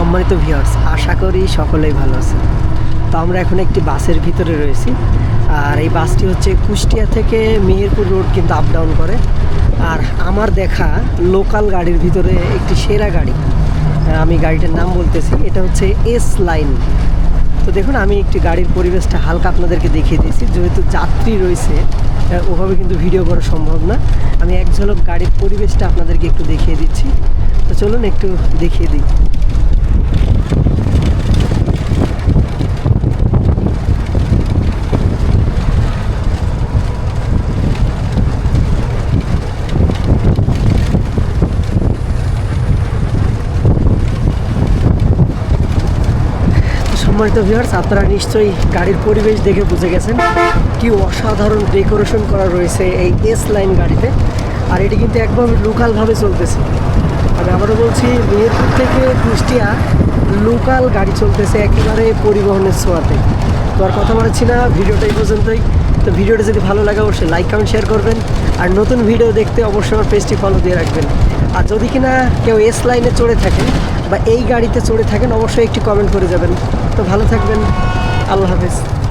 সম্মানিত ভিউয়ার্স আশা করি সকলেই ভালো আছে তো আমরা এখন একটি বাসের ভিতরে রয়েছি। আর এই বাসটি হচ্ছে কুষ্টিয়া থেকে মেহেরপুর রোড কিন্তু আপ ডাউন করে। আর আমার দেখা লোকাল গাড়ির ভিতরে একটি সেরা গাড়ি। আমি গাড়িটার নাম বলতেছি, এটা হচ্ছে এস লাইন তো দেখুন, আমি একটি গাড়ির পরিবেশটা হালকা আপনাদেরকে দেখিয়ে দিয়েছি। যেহেতু যাত্রী রয়েছে ওভাবে কিন্তু ভিডিও করা সম্ভব না। আমি এক ঝলক গাড়ির পরিবেশটা আপনাদেরকে একটু দেখিয়ে দিচ্ছি। তো চলুন একটু দেখিয়ে দিই। সম্মানিত ভিউয়ার্স আপনারা নিশ্চয়ই গাড়ির পরিবেশ দেখে বুঝে গেছেন কি অসাধারণ ডেকোরেশন করা রয়েছে এই এস লাইন গাড়িতে। আর এটি কিন্তু একদম লোকালভাবে চলতেছে। আমি আবারও বলছি মেহেরপুর থেকে কুষ্টিয়া লোকাল গাড়ি চলতেছে একেবারে পরিবহনের ছোঁয়াতে। তো আর কথা বলেছি না, ভিডিওটা এই পর্যন্তই। তো ভিডিওটা যদি ভালো লাগে, অবশ্যই লাইক কমেন্ট শেয়ার করবেন। আর নতুন ভিডিও দেখতে অবশ্যই আমার পেজটি ফলো দিয়ে রাখবেন। আর যদি কিনা কেউ এস লাইনে চড়ে থাকেন বা এই গাড়িতে চড়ে থাকেন, অবশ্যই একটি কমেন্ট করে যাবেন। তো ভালো থাকবেন। আল্লাহ হাফেজ।